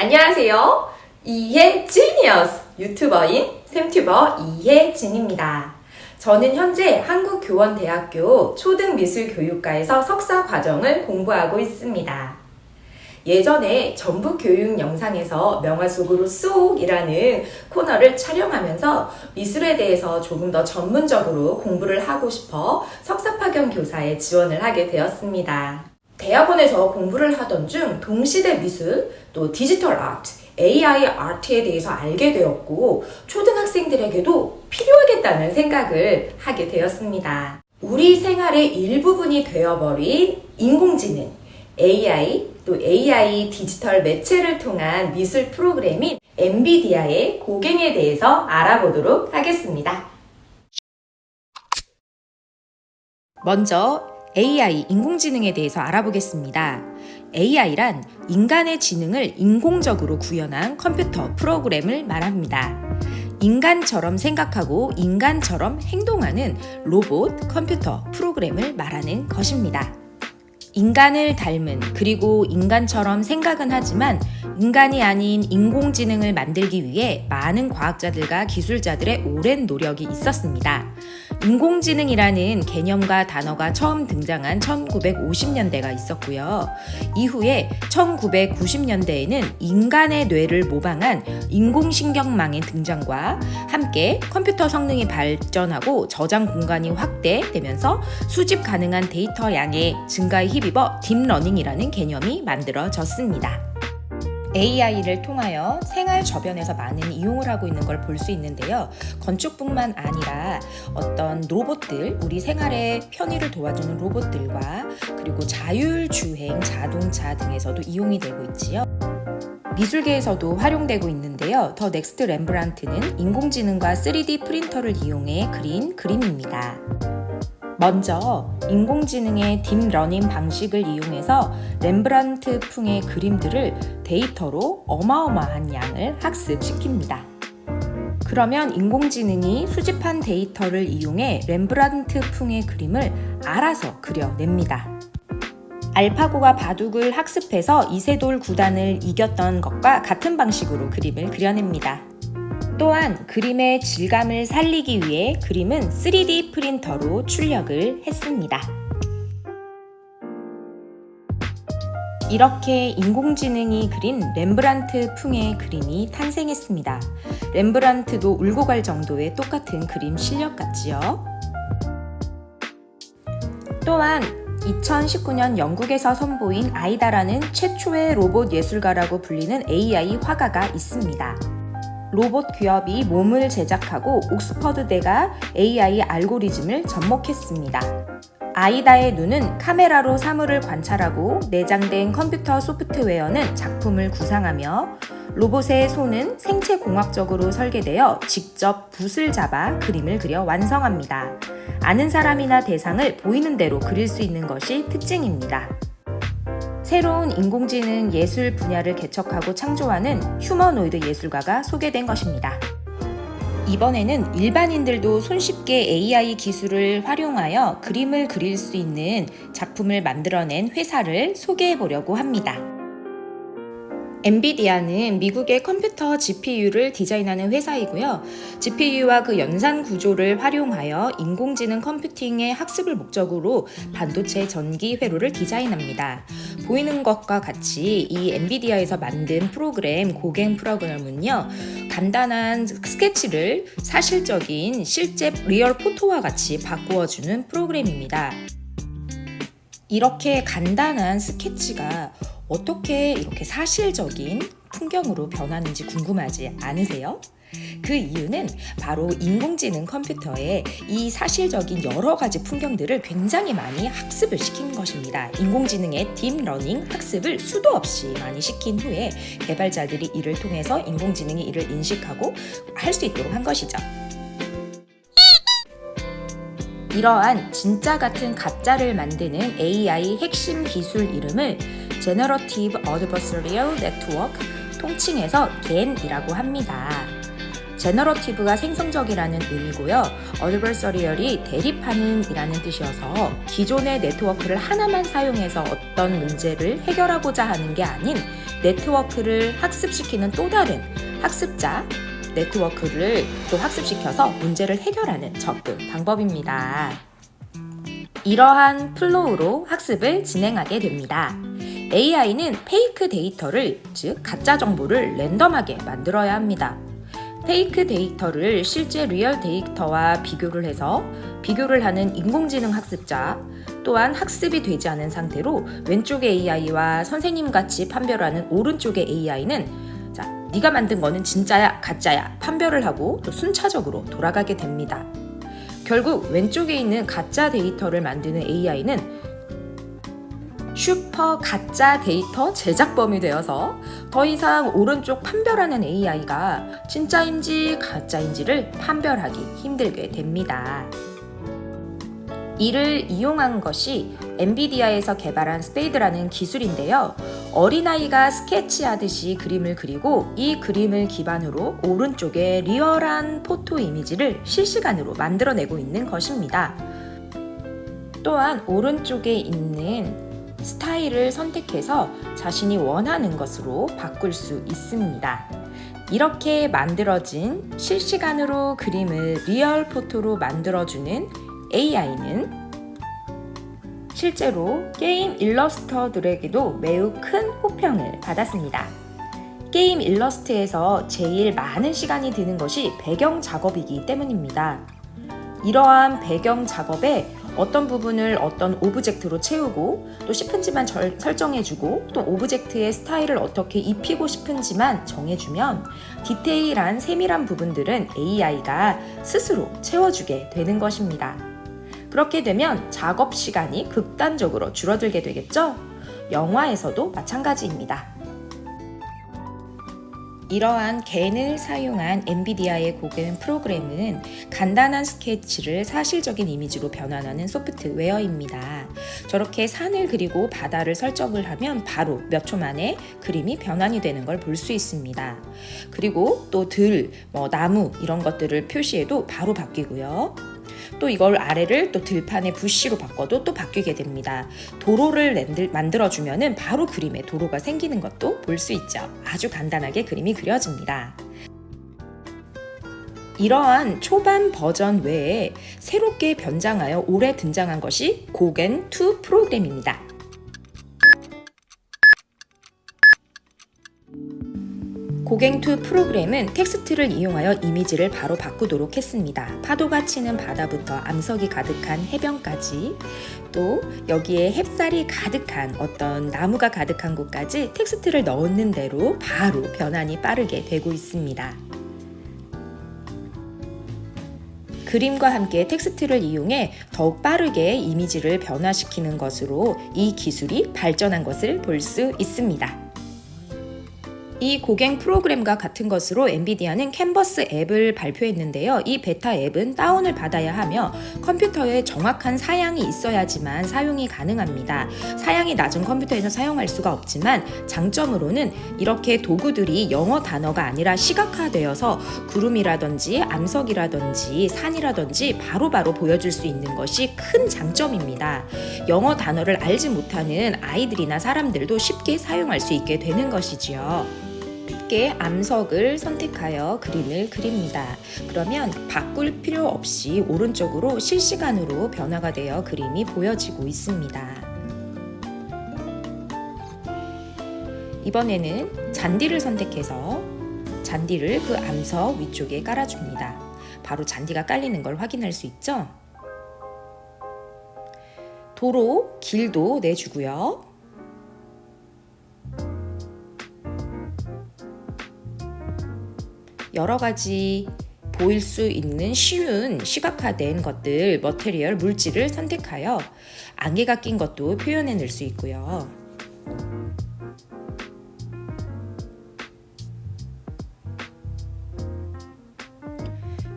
안녕하세요. 이해 지니어스 유튜버인 샘튜버 이혜진입니다. 저는 현재 한국교원대학교 초등미술교육과에서 석사 과정을 공부하고 있습니다. 예전에 전북교육 영상에서 명화 속으로 쏙이라는 코너를 촬영하면서 미술에 대해서 조금 더 전문적으로 공부를 하고 싶어 석사파견 교사에 지원을 하게 되었습니다. 대학원에서 공부를 하던 중 동시대 미술, 또 디지털 아트, AI 아트에 대해서 알게 되었고 초등학생들에게도 필요하겠다는 생각을 하게 되었습니다. 우리 생활의 일부분이 되어버린 인공지능, AI, 또 AI 디지털 매체를 통한 미술 프로그램인 엔비디아의 고갱에 대해서 알아보도록 하겠습니다. 먼저 AI 인공지능에 대해서 알아보겠습니다. AI란 인간의 지능을 인공적으로 구현한 컴퓨터 프로그램을 말합니다. 인간처럼 생각하고 인간처럼 행동하는 로봇 컴퓨터 프로그램을 말하는 것입니다. 인간을 닮은 그리고 인간처럼 생각은 하지만 인간이 아닌 인공지능을 만들기 위해 많은 과학자들과 기술자들의 오랜 노력이 있었습니다. 인공지능이라는 개념과 단어가 처음 등장한 1950년대가 있었고요. 이후에 1990년대에는 인간의 뇌를 모방한 인공신경망의 등장과 함께 컴퓨터 성능이 발전하고 저장 공간이 확대되면서 수집 가능한 데이터 양의 증가에 힘입어 딥러닝이라는 개념이 만들어졌습니다. AI를 통하여 생활 저변에서 많은 이용을 하고 있는 걸 볼 수 있는데요. 건축뿐만 아니라 어떤 로봇들, 우리 생활의 편의를 도와주는 로봇들과 그리고 자율주행 자동차 등에서도 이용이 되고 있지요. 미술계에서도 활용되고 있는데요. 더 넥스트 렘브란트는 인공지능과 3D 프린터를 이용해 그린 그림입니다. 먼저 인공지능의 딥러닝 방식을 이용해서 렘브란트 풍의 그림들을 데이터로 어마어마한 양을 학습시킵니다. 그러면 인공지능이 수집한 데이터를 이용해 렘브란트 풍의 그림을 알아서 그려냅니다. 알파고가 바둑을 학습해서 이세돌 구단을 이겼던 것과 같은 방식으로 그림을 그려냅니다. 또한 그림의 질감을 살리기 위해 그림은 3D 프린터로 출력을 했습니다. 이렇게 인공지능이 그린 렘브란트 풍의 그림이 탄생했습니다. 렘브란트도 울고 갈 정도의 똑같은 그림 실력 같지요? 또한 2019년 영국에서 선보인 아이다라는 최초의 로봇 예술가라고 불리는 AI 화가가 있습니다. 로봇 기업이 몸을 제작하고 옥스퍼드대가 AI 알고리즘을 접목했습니다. 아이다의 눈은 카메라로 사물을 관찰하고 내장된 컴퓨터 소프트웨어는 작품을 구상하며 로봇의 손은 생체 공학적으로 설계되어 직접 붓을 잡아 그림을 그려 완성합니다. 아는 사람이나 대상을 보이는 대로 그릴 수 있는 것이 특징입니다. 새로운 인공지능 예술 분야를 개척하고 창조하는 휴머노이드 예술가가 소개된 것입니다. 이번에는 일반인들도 손쉽게 AI 기술을 활용하여 그림을 그릴 수 있는 작품을 만들어낸 회사를 소개해 보려고 합니다. 엔비디아는 미국의 컴퓨터 GPU를 디자인하는 회사이고요. GPU와 그 연산 구조를 활용하여 인공지능 컴퓨팅의 학습을 목적으로 반도체 전기 회로를 디자인합니다. 보이는 것과 같이 이 엔비디아에서 만든 프로그램 고갱 프로그램은요. 간단한 스케치를 사실적인 실제 리얼 포토와 같이 바꾸어주는 프로그램입니다. 이렇게 간단한 스케치가 어떻게 이렇게 사실적인 풍경으로 변하는지 궁금하지 않으세요? 그 이유는 바로 인공지능 컴퓨터에 이 사실적인 여러 가지 풍경들을 굉장히 많이 학습을 시킨 것입니다. 인공지능의 딥러닝 학습을 수도 없이 많이 시킨 후에 개발자들이 이를 통해서 인공지능이 이를 인식하고 할 수 있도록 한 것이죠. 이러한 진짜 같은 가짜를 만드는 AI 핵심 기술 이름을 Generative Adversarial Network 통칭해서 GAN이라고 합니다. 제너러티브가 생성적이라는 의미고요. adversarial이 대립하는 이라는 뜻이어서 기존의 네트워크를 하나만 사용해서 어떤 문제를 해결하고자 하는 게 아닌 네트워크를 학습시키는 또 다른 학습자 네트워크를 또 학습시켜서 문제를 해결하는 접근 방법입니다. 이러한 플로우로 학습을 진행하게 됩니다. AI는 페이크 데이터를, 즉, 가짜 정보를 랜덤하게 만들어야 합니다. 페이크 데이터를 실제 리얼 데이터와 비교를 해서 비교를 하는 인공지능 학습자 또한 학습이 되지 않은 상태로 왼쪽의 AI와 선생님 같이 판별하는 오른쪽의 AI는 자, 네가 만든 거는 진짜야, 가짜야 판별을 하고 또 순차적으로 돌아가게 됩니다. 결국 왼쪽에 있는 가짜 데이터를 만드는 AI는 슈퍼 가짜 데이터 제작범이 되어서 더 이상 오른쪽 판별하는 AI가 진짜인지 가짜인지를 판별하기 힘들게 됩니다. 이를 이용한 것이 엔비디아에서 개발한 스페이드라는 기술인데요. 어린아이가 스케치하듯이 그림을 그리고 이 그림을 기반으로 오른쪽에 리얼한 포토 이미지를 실시간으로 만들어내고 있는 것입니다. 또한 오른쪽에 있는 스타일을 선택해서 자신이 원하는 것으로 바꿀 수 있습니다. 이렇게 만들어진 실시간으로 그림을 리얼 포토로 만들어주는 AI는 실제로 게임 일러스터들에게도 매우 큰 호평을 받았습니다. 게임 일러스트에서 제일 많은 시간이 드는 것이 배경 작업이기 때문입니다. 이러한 배경 작업에 어떤 부분을 어떤 오브젝트로 채우고 또 싶은지만 절, 설정해주고 또 오브젝트의 스타일을 어떻게 입히고 싶은지만 정해주면 디테일한 세밀한 부분들은 AI가 스스로 채워주게 되는 것입니다. 그렇게 되면 작업 시간이 극단적으로 줄어들게 되겠죠? 영화에서도 마찬가지입니다. 이러한 겐을 사용한 엔비디아의 고겐 프로그램은 간단한 스케치를 사실적인 이미지로 변환하는 소프트웨어입니다. 저렇게 산을 그리고 바다를 설정을 하면 바로 몇 초 만에 그림이 변환이 되는 걸 볼 수 있습니다. 그리고 또 들, 뭐 나무 이런 것들을 표시해도 바로 바뀌고요. 또 이걸 아래를 또 들판의 부시로 바꿔도 또 바뀌게 됩니다. 도로를 만들어 주면은 바로 그림에 도로가 생기는 것도 볼 수 있죠. 아주 간단하게 그림이 그려집니다. 이러한 초반 버전 외에 새롭게 변장하여 올해 등장한 것이 고겐2 프로그램입니다. 고갱2 프로그램은 텍스트를 이용하여 이미지를 바로 바꾸도록 했습니다. 파도가 치는 바다부터 암석이 가득한 해변까지 또 여기에 햅쌀이 가득한 어떤 나무가 가득한 곳까지 텍스트를 넣는 대로 바로 변환이 빠르게 되고 있습니다. 그림과 함께 텍스트를 이용해 더욱 빠르게 이미지를 변화시키는 것으로 이 기술이 발전한 것을 볼 수 있습니다. 이 고갱 프로그램과 같은 것으로 엔비디아는 캔버스 앱을 발표했는데요. 이 베타 앱은 다운을 받아야 하며 컴퓨터에 정확한 사양이 있어야지만 사용이 가능합니다. 사양이 낮은 컴퓨터에서 사용할 수가 없지만 장점으로는 이렇게 도구들이 영어 단어가 아니라 시각화되어서 구름이라든지 암석이라든지 산이라든지 바로바로 바로 보여줄 수 있는 것이 큰 장점입니다. 영어 단어를 알지 못하는 아이들이나 사람들도 쉽게 사용할 수 있게 되는 것이지요. 쉽게 암석을 선택하여 그림을 그립니다. 그러면 바꿀 필요 없이 오른쪽으로 실시간으로 변화가 되어 그림이 보여지고 있습니다. 이번에는 잔디를 선택해서 잔디를 그 암석 위쪽에 깔아줍니다. 바로 잔디가 깔리는 걸 확인할 수 있죠? 도로, 길도 내주고요. 여러 가지 보일 수 있는 쉬운 시각화된 것들, 머테리얼, 물질을 선택하여 안개가 낀 것도 표현해 낼 수 있고요.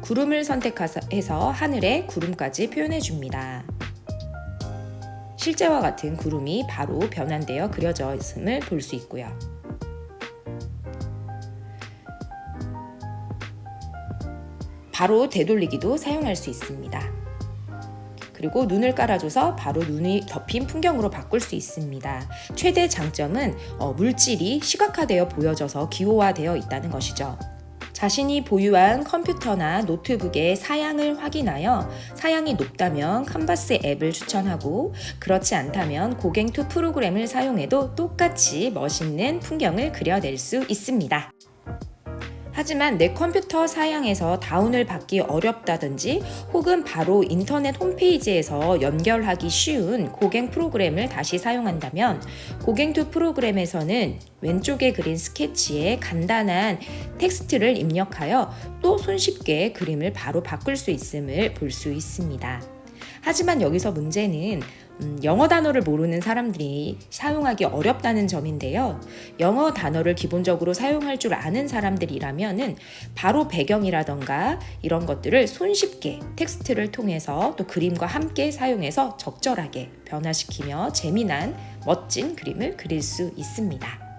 구름을 선택해서 하늘에 구름까지 표현해 줍니다. 실제와 같은 구름이 바로 변환되어 그려져 있음을 볼 수 있고요. 바로 되돌리기도 사용할 수 있습니다. 그리고 눈을 깔아줘서 바로 눈이 덮인 풍경으로 바꿀 수 있습니다. 최대 장점은 어, 물질이 시각화되어 보여져서 기호화되어 있다는 것이죠. 자신이 보유한 컴퓨터나 노트북의 사양을 확인하여 사양이 높다면 캔버스 앱을 추천하고 그렇지 않다면 고갱2 프로그램을 사용해도 똑같이 멋있는 풍경을 그려낼 수 있습니다. 하지만 내 컴퓨터 사양에서 다운을 받기 어렵다든지 혹은 바로 인터넷 홈페이지에서 연결하기 쉬운 고갱 프로그램을 다시 사용한다면 고갱2 프로그램에서는 왼쪽에 그린 스케치에 간단한 텍스트를 입력하여 또 손쉽게 그림을 바로 바꿀 수 있음을 볼 수 있습니다. 하지만 여기서 문제는 음, 영어 단어를 모르는 사람들이 사용하기 어렵다는 점인데요. 영어 단어를 기본적으로 사용할 줄 아는 사람들이라면은 바로 배경이라던가 이런 것들을 손쉽게 텍스트를 통해서 또 그림과 함께 사용해서 적절하게 변화시키며 재미난 멋진 그림을 그릴 수 있습니다.